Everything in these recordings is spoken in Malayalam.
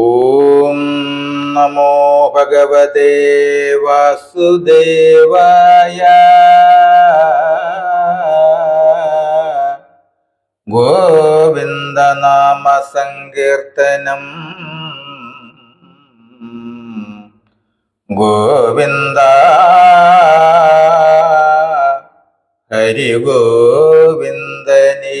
ഓം നമോ ഭഗവതേ വാസുദേവായ ഗോവിന്ദനാമ സങ്കീർത്തനം ഗോവിന്ദ ഹരി ഗോവിന്ദനേ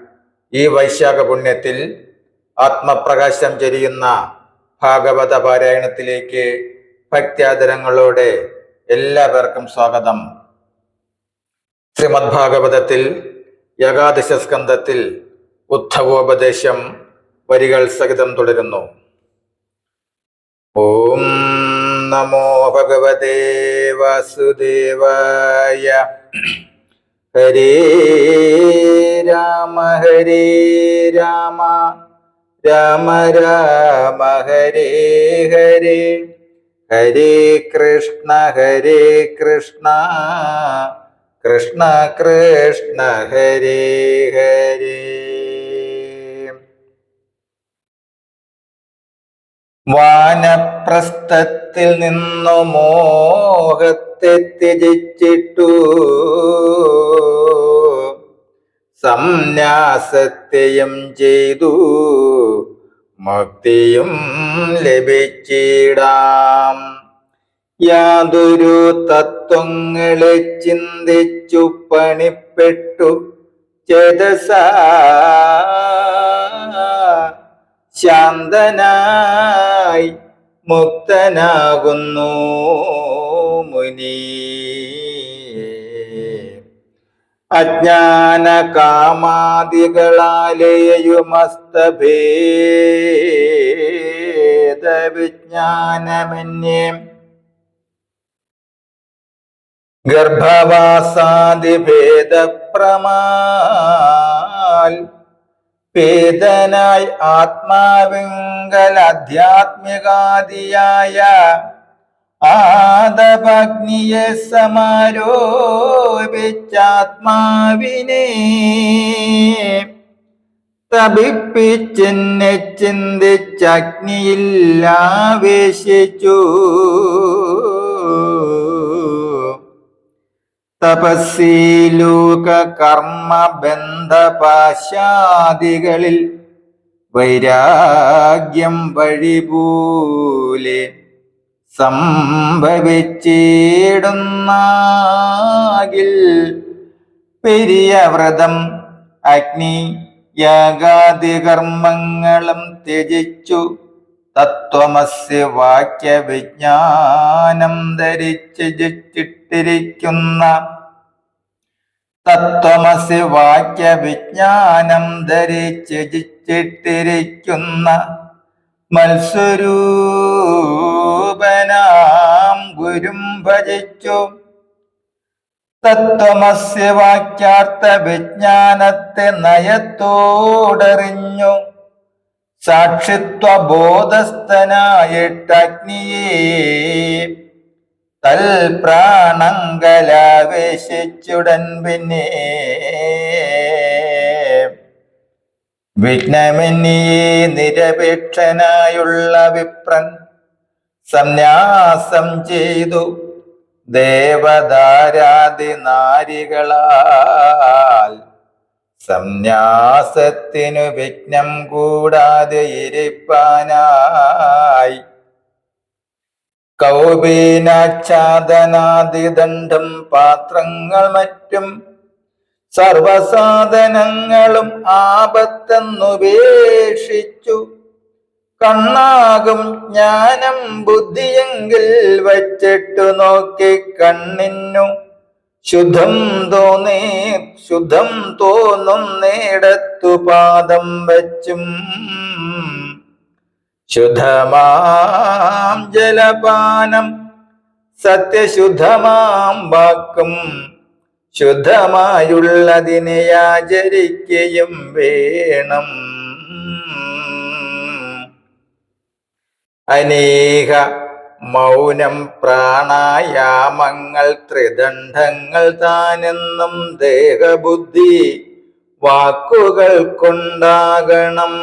ഈ വൈശാഖ പുണ്യത്തിൽ ആത്മപ്രകാശം ചൊരിയുന്ന ഭാഗവത പാരായണത്തിലേക്ക് ഭക്ത്യാദരങ്ങളോടെ എല്ലാവർക്കും സ്വാഗതം. ശ്രീമദ് ഭാഗവതത്തിൽ ഏകാദശ സ്കന്ധത്തിൽ ഉദ്ധവോപദേശം വരികൾ സഹിതം തുടരുന്നു. ഓം നമോ ഭഗവതേ വാസുദേവായ ഹരേ ഹരേ രാമ രാമ രാമ ഹരേ ഹരേ. ഹരേ കൃഷ്ണ ഹരേ കൃഷ്ണ. കൃഷ്ണ കൃഷ്ണ ഹരേ ഹരേ. വാനപ്രസ്ഥത്തിൽ നിന്നു മോഹത്തെ ത്യജിച്ചിട്ടു. സംന്യാസത്തെയും ചെയ്തു. മുക്തിയും ലഭിച്ചിടാം. യാതൊരു തത്വങ്ങളെ ചിന്തിച്ചു പണിപ്പെട്ടു ചേതസ. ശാന്തനായി മുക്തനാകുന്നു മുനി. അജ്ഞാന വിജ്ഞാനമന്യേ ഗർഭവാസാദിഭേദപ്രമാൽ. പേദനായി ആത്മാവിങ്കൽ ആധ്യാത്മികാദിയായ ആദഭഗ്നിയെ സമാരോപിച്ചാത്മാവിനെ തപിപ്പിച്ചെന്നെ ചിന്തിച്ചഗ്നിയിൽ ആവേശിച്ചു തപസ്സീലൂക കർമ്മ ബന്ധപാശാദികളിൽ വൈരാഗ്യം വഴിപൂലെ സംഭവിച്ചിടുന്നാകിൽ പെരിയ വ്രതം. അഗ്നി യാഗാദി കർമ്മങ്ങളും ത്യജിച്ചു. തത്വമസ്യ വാക്യ വിജ്ഞാനം ധരിച്ച് ജിച്ചിട്ടിരിക്കുന്ന തത്വമസി വാക്യ വിജ്ഞാനം ധരിച്ച് ജിച്ചിട്ടിരിക്കുന്ന മത്സ്വരൂപനാം ഗുരും ഭജിച്ചു. തത്വമസ്യ വാക്യാർത്ഥ വിജ്ഞാനത്തെ നയത്തോടറിഞ്ഞു. സാക്ഷിത്വ ബോധസ്ഥനായിട്ടഗ്നിയെ തൽപ്രാണങ്കലാവേശിച്ചുടൻ പിന്നെ. വിഘ്നമിനിയെ നിരപേക്ഷനായുള്ള വിപ്രൻ സന്യാസം ചെയ്തു. ദേവദാരാദി നാരികളാൽ സംന്യാസത്തിനു വിഘ്നം കൂടാതെ ഇരിപ്പാനായി. കൗപീനാച്ഛാദനാദിദണ്ഡം പാത്രങ്ങൾ മറ്റും സർവസാധനങ്ങളും ആപത്തെന്നുപേക്ഷിച്ചു കണ്ണാകും ജ്ഞാനം ബുദ്ധിയെങ്കിൽ വച്ചിട്ടു നോക്കി കണ്ണിന്നു. ശുദ്ധം തോന്നേ ശുദ്ധം തോന്നും നേടത്തു പാദം വച്ചും. ശുദ്ധമാം ജലപാനം സത്യശുദ്ധമാം വാക്കും. ശുദ്ധമായുള്ളതിനെ ആചരിക്കുകയും വേണം. അനേക മൗനം പ്രാണായാമങ്ങൾ ത്രിദണ്ഡങ്ങൾ താനെന്നും ദേഹബുദ്ധി വാക്കുകൾ കൊണ്ടാകണം.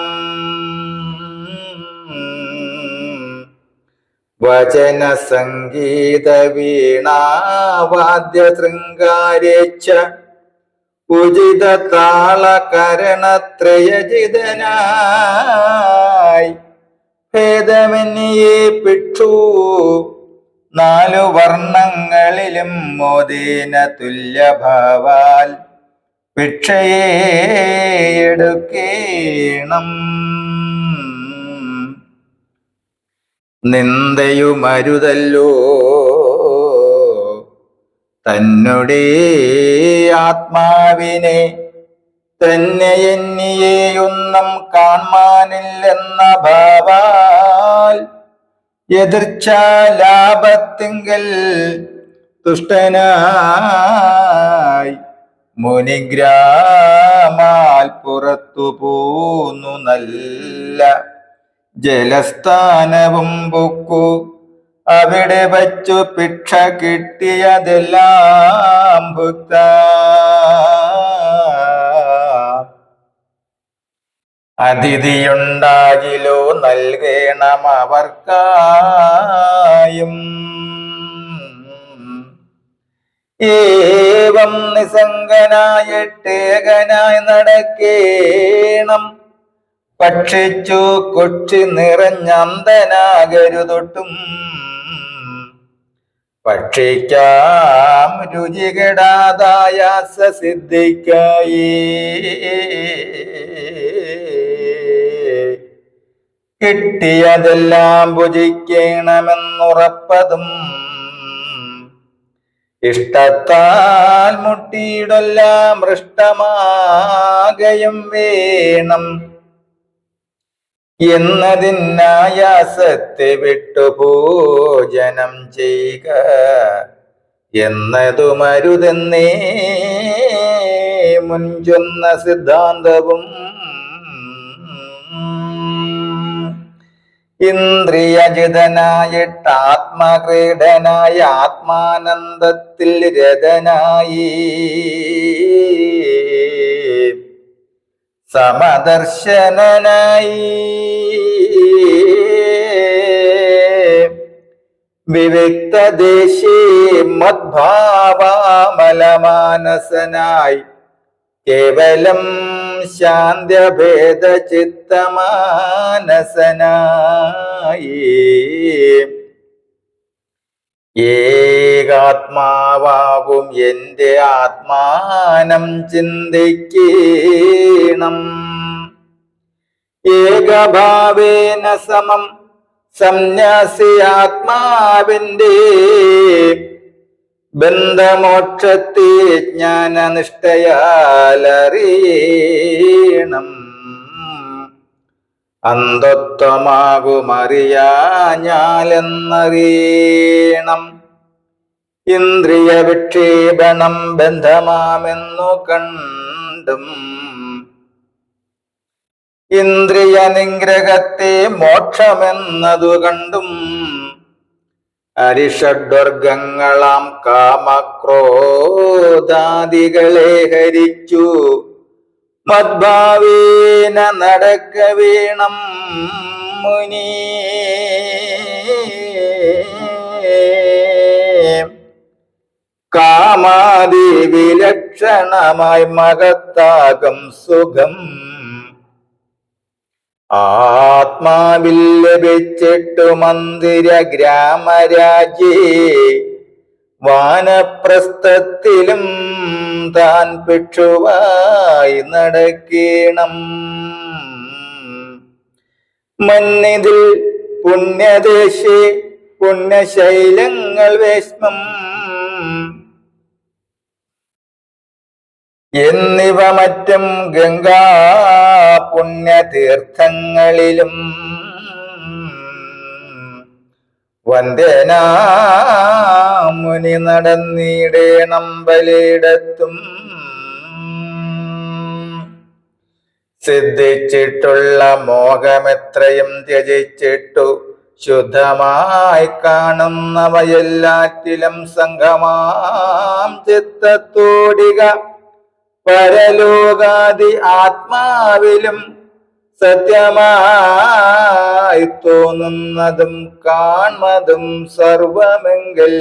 വചന സംഗീത വീണാവാദ്യ ശൃംഗാരേച്ച ഉചിത താളകരണത്രയജിതനായി ഭേദമെന്നിയെ പിക്ഷു നാലു വർണങ്ങളിലും മോദേന തുല്യഭാവാൽ ഭിക്ഷയെ എടുക്കേണം. നിന്ദയുമരുതല്ലോ. തന്നുടേ ആത്മാവിനെ തന്നെ എന്നിയെയൊന്നും കാണാനില്ലെന്ന ഭാവാൽ എതിർച്ച ലാഭത്തിങ്കൽ തുഷ്ടനായി മുനിഗ്രാമാൽ പുറത്തു പോന്നു നല്ല ജലസ്ഥാനവും പൊക്കു. അവിടെ വച്ചു ഭിക്ഷ കിട്ടിയതെല്ലാം ഭുക്ത. അതിഥിയുണ്ടാകിലോ നൽകേണം അവർക്കായും. ഏവം നിസംഗനായിട്ടേകനായി നടക്കേണം. ഭക്ഷിച്ചു കൊച്ചി നിറഞ്ഞന്തനാകരുതൊട്ടും ഭക്ഷിക്കാം രുചികെടാതായാസ സിദ്ധിക്കായി. കിട്ടിയതെല്ലാം ഭുജിക്കണമെന്നുറപ്പതും ഇഷ്ടത്താൽ മുട്ടിയിടെല്ലാം മൃഷ്ടമാകയും വേണം. എന്നതിനായാസത്തെ വിട്ടു പൂജനം ചെയ്യുക എന്നതുമരുതെന്നേ മുൻചൊന്ന സിദ്ധാന്തവും ഇന്ദ്രിയജിതനായിട്ട് ആത്മക്രീഡനായ ആത്മാനന്ദത്തിൽ രതനായി. സമദർശനായി വിവിക്തദേശീ മദ്ഭാവാമലമാനസനായി. കേവലം ശാന്ത്യഭേദ ചിത്തമാനസനായി ഏകാത്മാവാകും എന്റെ ആത്മാനം ചിന്തിക്കണം. ഏകഭാവേന സമം സംന്യാസി ആത്മാവിന്റെ ബന്ധമോക്ഷത്തെ ജ്ഞാനനിഷ്ഠയാലറിയണം അന്ധത്വമാകുമറിയാഞ്ഞാലെന്നറിയണം. ഇന്ദ്രിയ വിക്ഷേപണം ബന്ധമാമെന്നു കണ്ടും ഇന്ദ്രിയ നിഗ്രഹത്തെ മോക്ഷമെന്നതു കണ്ടും അരിഷഡ്വർഗങ്ങളാം കാമക്രോദാദികളെ ഹരിച്ചു. മദ്ഭാവേന നടക്ക വീണം മുനി. കാമാതി വിലക്ഷണമായി മകത്താകം സുഖം. ആത്മാവിൽ ലഭിച്ചിട്ടു മന്ദിര ഗ്രാമരാജ്യേ വാനപ്രസ്ഥത്തിലും താൻ ഭിക്ഷുവായി നടക്കണം. മന്നിതിൽ പുണ്യദേശി പുണ്യശൈലങ്ങൾ വേഷ്മം. എന്നിവ മറ്റും ഗംഗാ പുണ്യതീർത്ഥങ്ങളിലും. വന്ദനാമുനി നടന്നിടേണം ബലിയിടത്തും സിദ്ധിച്ചിട്ടുള്ള മോഹമെത്രയും ത്യജിച്ചിട്ടു ശുദ്ധമായി കാണുന്നവയെല്ലാറ്റിലും സംഘമാം ചിത്തത്തോടിക. പരലോകാദി ആത്മാവിലും സത്യമായി തോന്നുന്നതും കാൺമതും സർവമെങ്കിൽ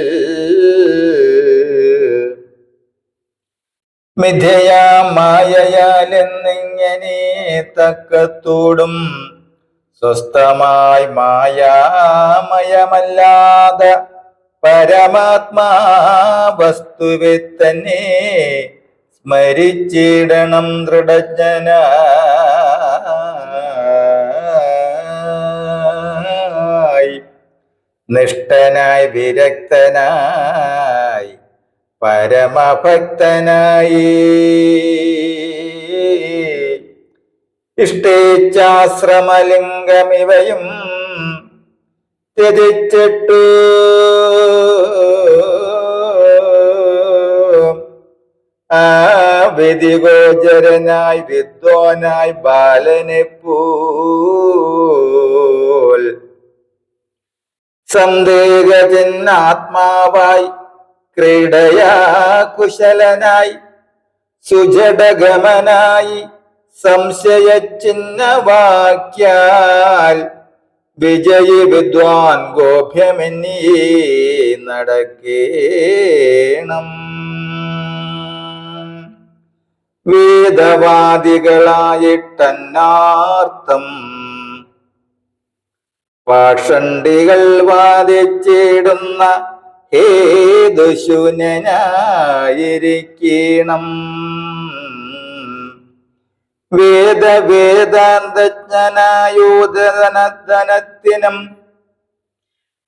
മിഥയാ മായയാലെന്നിങ്ങനെ തക്കത്തോടും സ്വസ്ഥമായി മായാമയമല്ലാതെ പരമാത്മാ വസ്തുവെ തന്നെ സ്മരിച്ചിടണം ദൃഢജ്ഞന നിഷ്ഠനായി വിരക്തനായി പരമഭക്തനായി. ഇഷ്ടേച്ഛാശ്രമലിംഗമിവയും ത്യജിച്ചിട്ടു. ആ വിധിഗോചരനായി വിദ്വാനായി ബാലനെ പോൽ സന്ദേഹജന്നാത്മാവായി ക്രീഡയാ കുശലനായി സുജടഗമനായി സംശയചിഹ്നവാക്യാൽ വിജയി വിദ്വാൻ ഗോഭ്യമെന്നീ നടക്കേണം. വേദവാദികളായിട്ടന്നാർത്ഥം പാഷണ്ടികൾ വാദിച്ചിടുന്ന ഹേതുശൂന്യനായിരിക്കണം വേദവേദാന്തജ്ഞനായൂതനധനത്തിനും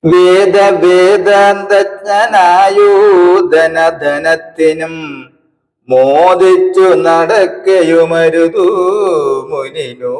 വേദവേദാന്തജ്ഞനായൂതനധനത്തിനും മോദിച്ചു നടക്കയുമരുതു മുനിനൂനം.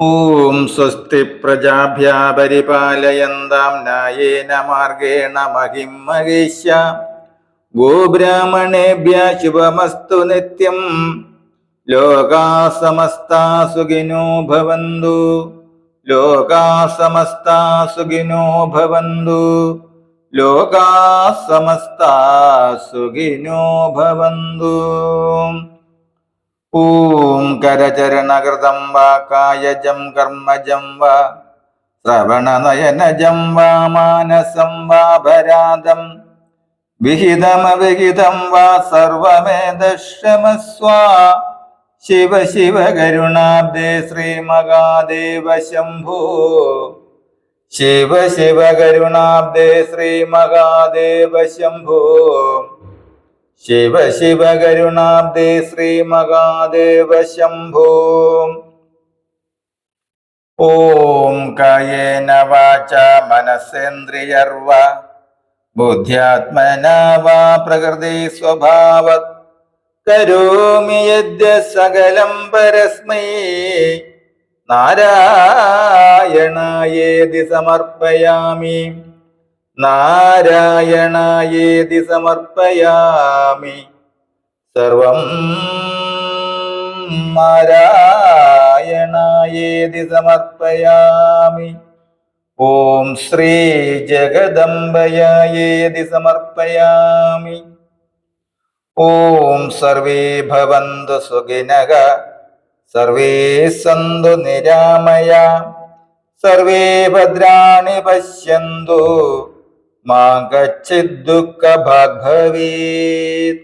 ഓം സ്വസ്തി പ്രജാഭ്യ പരിപാലയന്താം നായേന മാർഗേണ മഹിം മഹേശ ഗോബ്രാഹ്മണേഭ്യ ശുഭമസ്തു നിത്യം. ലോകാ സമസ്ത സുഖിനോ ഭവന്തു. ലോകാ സമസ്ത സുഖിനോ ഭവന്തു. ലോകാ സമസ്ത സുഖിനോ ഭവന്തു. ഓം കരചരണകൃതം വാ കായജം കർമ്മജം വാ ശ്രവണനയനജം വാ മാനസം വാ ഭരാതം വിഹിതമവിഹിതം വാ സർവമേധക്ഷമസ്വ ശിവ ശിവ കരുണാബ്ദേ ശ്രീമകാദേവ ശംഭോ ശിവ ശിവ കരുണാബ്ദേ ശ്രീമകാദേവ ശംഭോ ശിവ ശിവ കരുണാബ്ദേ ശ്രീ മഹാദേവ ശംഭോ. ഓം കയേന വാച മനസ്സേന്ദ്രിയർവ ബുദ്ധ്യാത്മന വാ പ്രകൃതി സ്വഭാവ. കരോമി യദ്യ സകലം പരസ്മൈ നാരായണായേതി സമർപ്പയാമി. നാരായണായേതി സമർപ്പയാമി. സർവം നാരായണായേതി സമർപ്പയാമി. ഓം ശ്രീ ജഗദംബയായേതി സമർപ്പയാമി. ഓം സർവേ ഭവന്തു സുഖിനക. സർവേ സന്തു നിരാമയ. സർവേ ഭദ്രാണി പശ്യന്തു. मा गच्छिद्दुःखभाग्भवेत्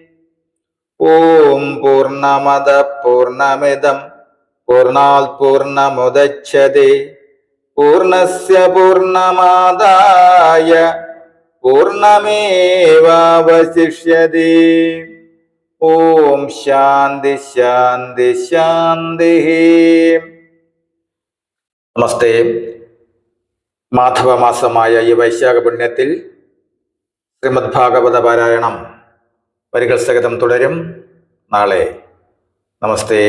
ॐ पूर्णमद पूर्णमिदं, पूर्णात् पूर्णमुदच्छते। पूर्णस्य पूर्णमादाय पूर्णमेवावशिष्यते। ॐ शान्ति शान्ति शान्तिः। नमस्ते। മാധവമാസമായ ഈ വൈശാഖ പുണ്യത്തിൽ ശ്രീമദ് ഭാഗവത പാരായണം വരികൾ സഹിതം തുടരും. നാളെ. നമസ്തേ.